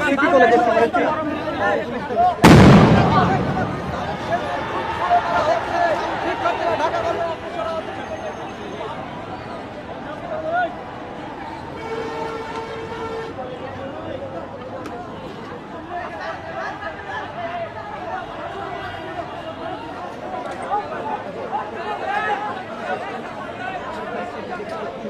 city কলেজের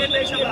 নির্দেশনা